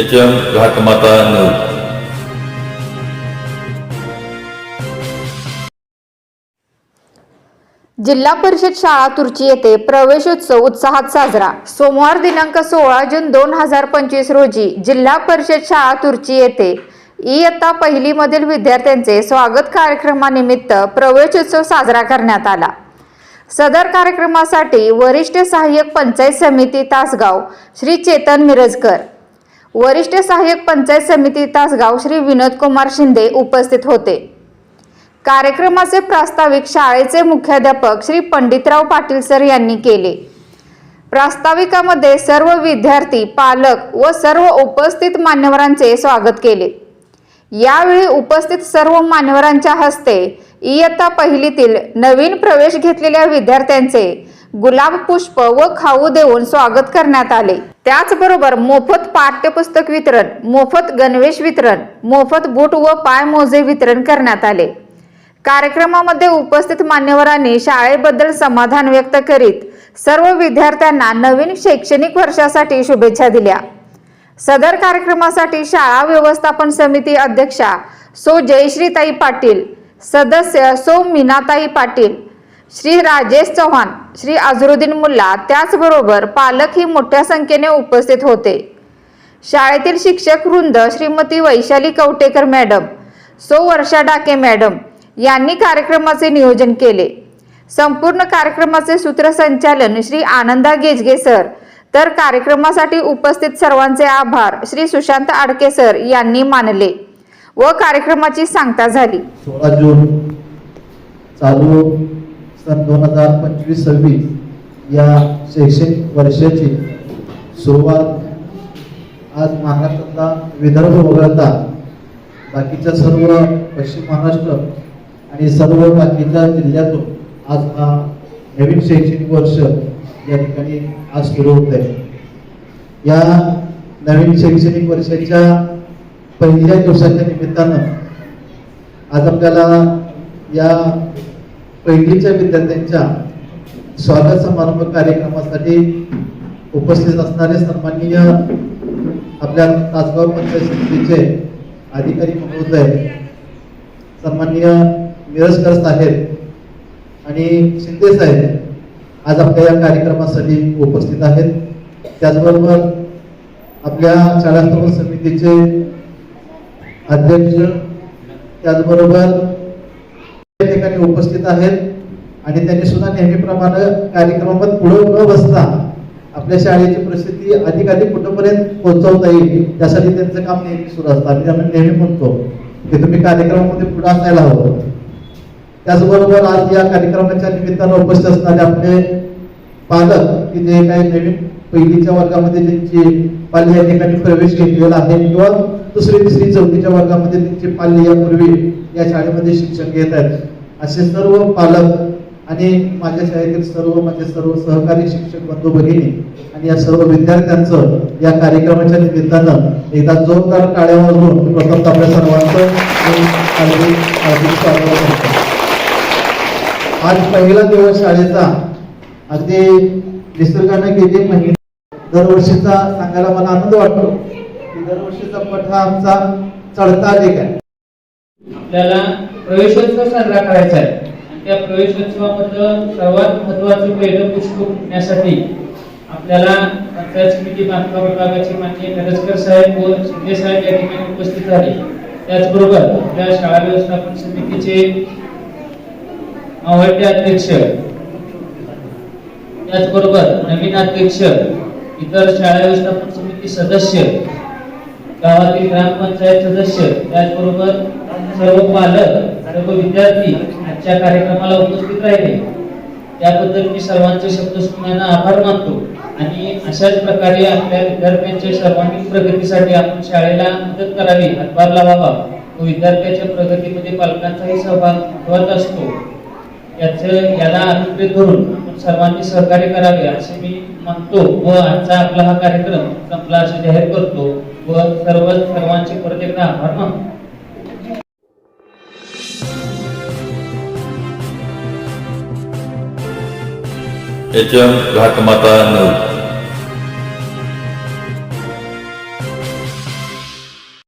H M घाटमाता news जिल्हा परिषद शाळा तुर्ची येथे प्रवेशोत्सव उत्साहात साजरा. सोमवार दिनांक सोळा जून दोन हजार पंचवीस रोजी जिल्हा परिषद शाळा तुर्ची येथे इयत्ता पहिलीमधील विद्यार्थ्यांचे स्वागत कार्यक्रमानिमित्त प्रवेशोत्सव साजरा करण्यात आला. सदर कार्यक्रमासाठी वरिष्ठ सहाय्यक पंचायत समिती तासगाव श्री चेतन मिरजकर वरिष्ठ सहाय्यक पंचायत समिती तासगाव श्री विनोद कुमार शिंदे उपस्थित होते. कार्यक्रमाचे प्रास्ताविक शाळेचे मुख्याध्यापक श्री पंडितराव पाटील सर यांनी केले. प्रास्ताविकामध्ये सर्व विद्यार्थी पालक व सर्व उपस्थित मान्यवरांचे स्वागत केले. यावेळी उपस्थित सर्व मान्यवरांच्या हस्ते इयत्ता पहिलीतील नवीन प्रवेश घेतलेल्या विद्यार्थ्यांचे गुलाब पुष्प व खाऊ देऊन स्वागत करण्यात आले. त्याचबरोबर मोफत पाठ्यपुस्तक वितरण मोफत गणवेश वितरण मोफत बूट व पाय मोजे वितरण करण्यात आले. कार्यक्रमामध्ये उपस्थित मान्यवरांनी शाळेबद्दल समाधान व्यक्त करीत सर्व विद्यार्थ्यांना नवीन शैक्षणिक वर्षासाठी शुभेच्छा दिल्या. सदर कार्यक्रमासाठी शाळा व्यवस्थापन समिती अध्यक्षा सो जयश्रीताई पाटील सदस्य सो मीनाताई पाटील श्री राजेश चव्हाण श्री अझरुद्दीन मुल्ला त्याचबरोबर पालकही मोठ्या संख्येने उपस्थित होते. शाळेतील शिक्षक वृंद श्रीमती वैशाली कवटेकर मॅडम सो वर्षा डाके मॅडम यांनी कार्यक्रमाचे नियोजन केले. संपूर्ण कार्यक्रमाचे सूत्रसंचालन श्री आनंदा गेजगे सर. तर कार्यक्रमासाठी उपस्थित सर्वांचे आभार श्री सुशांत आडके सर यांनी मानले व कार्यक्रमाची सांगता झाली. सोळा जून चालू सन दोन हजार पंचवीस सव्वीस या शैक्षणिक वर्षाची सुरुवात आज महाराष्ट्रातला विदर्भ वगळता बाकीच्या सर्व पश्चिम महाराष्ट्र आणि सर्व बाकीच्या जिल्ह्यातून आज हा नवीन शैक्षणिक वर्ष या ठिकाणी आज सुरू होत आहे या नवीन शैक्षणिक वर्षाच्या पहिल्या दिवसाच्या निमित्तानं आज आपल्याला या पहिलीच्या विद्यार्थ्यांच्या स्वागत समारंभ कार्यक्रमासाठी उपस्थित असणारे सन्माननीय आपल्या तासगाव पंचायत समितीचे अधिकारी महोदय सन्माननीय मिरजकर साहेब आणि शिंदे साहेब आज आपल्या या कार्यक्रमासाठी उपस्थित आहेत. त्याचबरोबर आपल्या शाळा समितीचे अध्यक्ष त्याचबरोबर या ठिकाणी उपस्थित आहेत आणि त्यांनी सुद्धा नेहमीप्रमाणे कार्यक्रमात पुढे न बसता आपल्या शाळेची प्रसिद्धी अधिकाधिक कुठंपर्यंत पोहोचवता येईल त्यासाठी त्यांचं काम नेहमी सुरू असतं. आम्ही त्यांना नेहमी म्हणतो की तुम्ही कार्यक्रमामध्ये पुढे असायला हवं. त्याचबरोबर आज या कार्यक्रमाच्या निमित्तानं उपस्थित असणारे आपले पालक की जे काही नवीन पहिलीच्या वर्गामध्ये त्यांची पाल्य या ठिकाणी प्रवेश घेतलेला आहे किंवा दुसरी तिसरी चौथीच्या वर्गामध्ये त्यांची पाल्य यापूर्वी या शाळेमध्ये शिक्षण घेत आहेत. असे सर्व पालक आणि माझ्या शाळेतील सर्व माझे सर्व सहकारी शिक्षक बंधू भगिनी आणि या सर्व विद्यार्थ्यांचं या कार्यक्रमाच्या निमित्तानं एकदा जोरदार टाळ्या वाजवून प्रथम आपल्या सर्वांचं आज पहिला दिवस शाळेचा अगदी निसर्गाने गेली महिने. दरवर्षीचा सांगायला मला आनंद वाटतो की दरवर्षीचा पठ हा आमचा चढता लेख आहे. आपल्याला प्रवेशोत्सव साजरा करायचा आहे. त्या प्रवेशोत्सवामधलं सर्वात महत्वाचं पहिलं पुष्प फुटण्यासाठी आपल्याला पंचायत समिती बांधकाम विभागाचे माननीय गरजकर साहेब व शिंदे साहेब या ठिकाणी उपस्थित झाले. त्याचबरोबर आपल्या शाळा व्यवस्थापन समितीचे मावळते अध्यक्ष त्याचबरोबर नवीन अध्यक्ष इतर शाळा व्यवस्थापन समिती सदस्य गावातील ग्रामपंचायत सदस्य त्याचबरोबर सर्व पालक सर्व विद्यार्थी आजच्या कार्यक्रमाला उपस्थित राहिले. त्याबद्दल मी सर्वांचे शब्दसुमनानं आभार मानतो आणि अशाच प्रकारे आपल्या विद्यार्थ्यांच्या सर्वांगीण प्रगतीसाठी आपण शाळेला मदत करावी हातभार लावावा. व विद्यार्थ्याच्या प्रगतीमध्ये पालकांचाही सहभाग महत्त्वाचा असतो. याचं याला अभिप्रेत धरून आपण सर्वांनी सहकार्य करावे असे मी मानतो व आजचा आपला हा कार्यक्रम संपला असे जाहीर करतो व सर्व सर्वांचे परत एकदा आभार मानतो. H M घाटमाता news